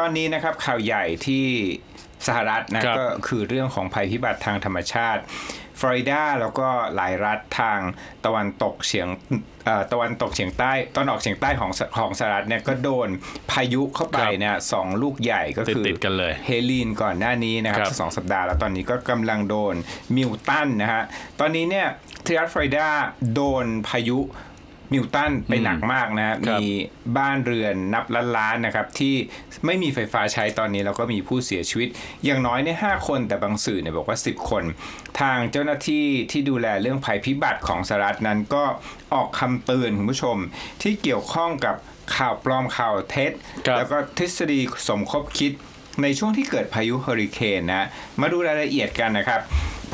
ตอนนี้นะครับข่าวใหญ่ที่สหรัฐนะครับก็คือเรื่องของภัยพิบัติทางธรรมชาติ ฟลอริดาแล้วก็หลายรัฐทางตะวันตกเฉียงเอ่อตะวันตกเฉียงใต้ตอนออกเฉียงใต้ของสของสหรัฐเนี่ยก็โดนพายุเข้าไปครับเนี่ยสองลูกใหญ่ก็คือติดๆกันเลยเฮลีนก่อนหน้านี้นะครับครับสองสัปดาห์แล้วตอนนี้ก็กำลังโดนมิวตันนะฮะตอนนี้เนี่ยที่รัฐฟลอริดาโดนพายุ มิวตันไปหนักมากนะฮะครับมีบ้านเรือนนับล้านล้านๆนะครับที่ไม่มีไฟฟ้าใช้ตอนนี้แล้วก็มีผู้เสียชีวิต อย่างน้อยเนี่ยห้าคนแต่บางสื่อเนี่ยบอกว่า 10 คน ทางเจ้าหน้าที่ที่ดูแลเรื่องภัยพิบัติของสหรัฐนั้นก็ออกคำเตือนคุณผู้ชม ที่เกี่ยวข้องกับข่าวปลอมข่าวเท็จครับแล้วก็ทฤษฎีสมคบคิดในช่วงที่เกิดพายุเฮอริเคนนะ มาดูรายละเอียดกันนะครับ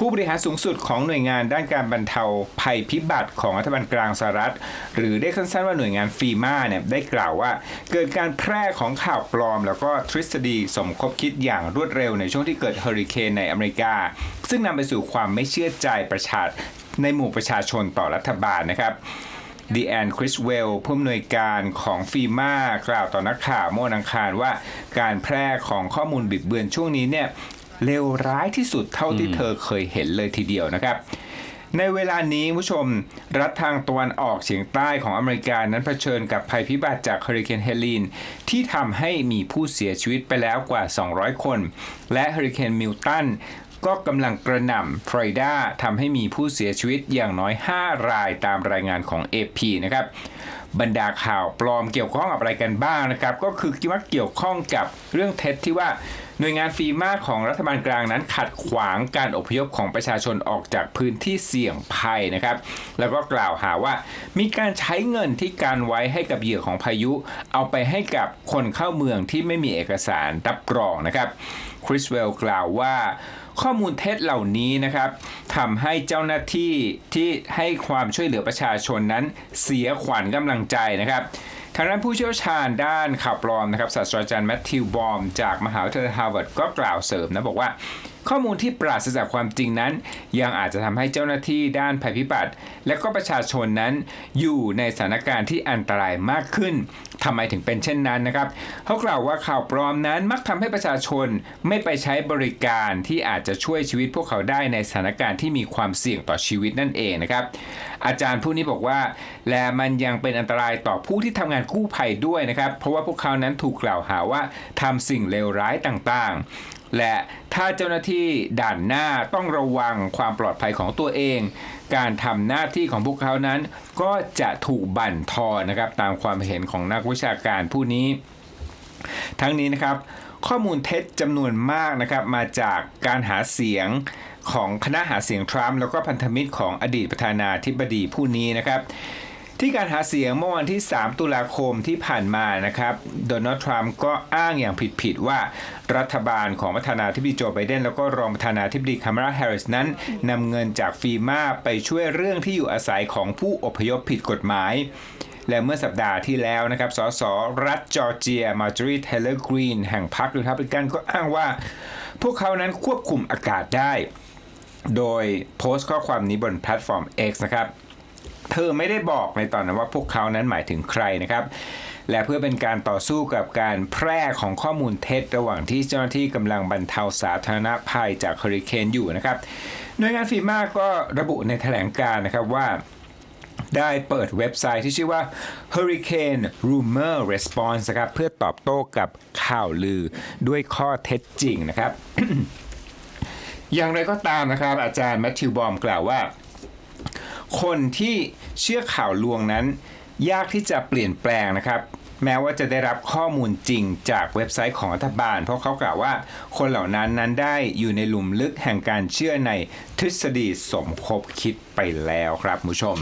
ผู้บริหารสูงสุดของหน่วยงานด้านการบรรเทาภัยพิบัติของรัฐบาลกลางสหรัฐ หรือเรียกสั้นๆว่าหน่วยงานฟีมาเนี่ยได้กล่าวว่า เกิดการแพร่ของข่าวปลอม แล้วก็ทฤษฎีสมคบคิดอย่างรวดเร็วในช่วงที่เกิดเฮอริเคนในอเมริกา ซึ่งนำไปสู่ความไม่เชื่อใจประชาในหมู่ประชาชนต่อรัฐบาลนะครับดีแอนคริสเวลผู้อำนวยการของฟีมากล่าวต่อนักข่าวเมื่อวันอังคารว่า การแพร่ของข้อมูลบิดเบือนช่วงนี้เนี่ย เลวร้ายที่สุดเท่าที่เธอเคยเห็นเลยทีเดียวนะครับ ในเวลานี้ผู้ชมรัฐทางตะวันออกเฉียงใต้ของอเมริกานั้นเผชิญกับภัยพิบัติจากเฮอริเคนเฮลีนที่ทำให้มีผู้เสียชีวิตไปแล้วกว่า 200 คน และเฮอริเคนมิลตันก็กำลังกระหน่ำฟลอริดาทำให้มีผู้เสียชีวิตอย่างน้อย 5 รายตามรายงานของ AP นะครับบรรดาข่าวปลอมเกี่ยวข้องกับอะไรกันบ้างนะครับ ก็คือคิดว่าเกี่ยวข้องกับเรื่องเท็จที่ว่า หน่วยงานฟีมาของรัฐบาลกลางนั้นขัดขวางการอพยพของประชาชนออกจากพื้นที่เสี่ยงภัยนะครับ แล้วก็กล่าวหาว่า มีการใช้เงินที่การไว้ให้กับเหยื่อของพายุ เอาไปให้กับคนเข้าเมืองที่ไม่มีเอกสารรับรองนะครับ คริสเวลกล่าวว่า ข้อมูลเท็จเหล่านี้นะครับทำให้เจ้าหน้าที่ที่ให้ความช่วยเหลือประชาชนนั้นเสียขวัญกำลังใจนะครับทางด้านผู้เชี่ยวชาญด้านข่าวปลอมนะครับศาสตราจารย์แมทธิวบอม จากมหาวิทยาลัยฮาร์วาร์ดก็กล่าวเสริมนะบอกว่า ข้อมูลที่ปราศจากความจริงนั้น ยังอาจจะทำให้เจ้าหน้าที่ด้านภัยพิบัติ และก็ประชาชนนั้นอยู่ในสถานการณ์ที่อันตรายมากขึ้นทำไมถึงเป็นเช่นนั้นนะครับเขากล่าวว่าข่าวปลอมนั้นมักทำให้ประชาชนไม่ไปใช้บริการที่อาจจะช่วยชีวิตพวกเขาได้ในสถานการณ์ที่มีความเสี่ยงต่อชีวิตนั่นเองนะครับ อาจารย์ผู้นี้บอกว่า และมันยังเป็นอันตรายต่อผู้ที่ทำงานกู้ภัยด้วยนะครับ เพราะว่าพวกเขานั้นถูกกล่าวหาว่าทำสิ่งเลวร้ายต่างๆ และถ้าเจ้าหน้าที่ด่านหน้าต้องระวังความปลอดภัยของตัวเอง การทำหน้าที่ของพวกเขานั้น ก็จะถูกบั่นทอนนะครับตามความเห็นของนักวิชาการผู้นี้ ทั้งนี้นะครับข้อมูลเท็จจำนวนมากนะครับมาจากการหาเสียงของคณะหาเสียงทรัมป์แล้วก็พันธมิตรของอดีตประธานาธิบดีผู้นี้นะครับ ที่การหาเสียงเมื่อวันที่ 3 ตุลาคมที่ผ่านมานะครับ โดนัลด์ทรัมป์ก็อ้างอย่างผิดๆว่ารัฐบาลของประธานาธิบดีโจไบเดน แล้วก็รองประธานาธิบดีคามาราแฮร์ริสนั้นนำเงินจากฟีมาไปช่วยเรื่องที่อยู่อาศัยของผู้อพยพผิดกฎหมายและเมื่อสัปดาห์ที่แล้วนะครับ สส รัฐจอร์เจีย มาจ o รีเทเลอร์กรีน แห่งพรรครีพับลิกันก็อ้างว่า พวกเขานั้นควบคุมอากาศได้ โดยโพสต์ข้อความนี้บนแพลตฟอร์ม X นะครับ เธอไม่ได้บอกในตอนนั้นว่าพวกเขานั้นหมายถึงใครนะครับ และเพื่อเป็นการต่อสู้กับการแพร่ของข้อมูลเท็จ ระหว่างที่เจ้าหน้าที่กำลังบรรเทาสาธารณภัยจากเฮอริเคนอยู่นะครับหน่วยงานฟีมาก็ระบุในแถลงการ์นะครับว่าได้เปิดเว็บไซต์ที่ชื่อว่า Hurricane Rumor Response นะครับเพื่อตอบโต้กับข่าวลือด้วยข้อเท็จจริงนะครับ อย่างไรก็ตามนะครับ อาจารย์แมทธิวบอมกล่าวว่า คนที่เชื่อข่าวลวงนั้น ยากที่จะเปลี่ยนแปลงนะครับ แม้ว่าจะได้รับข้อมูลจริงจากเว็บไซต์ของรัฐบาล เพราะเขากล่าวว่าคนเหล่านั้นนั้นได้อยู่ในหลุมลึกแห่งการเชื่อในทฤษฎีสมคบคิดไปแล้วครับผู้ชม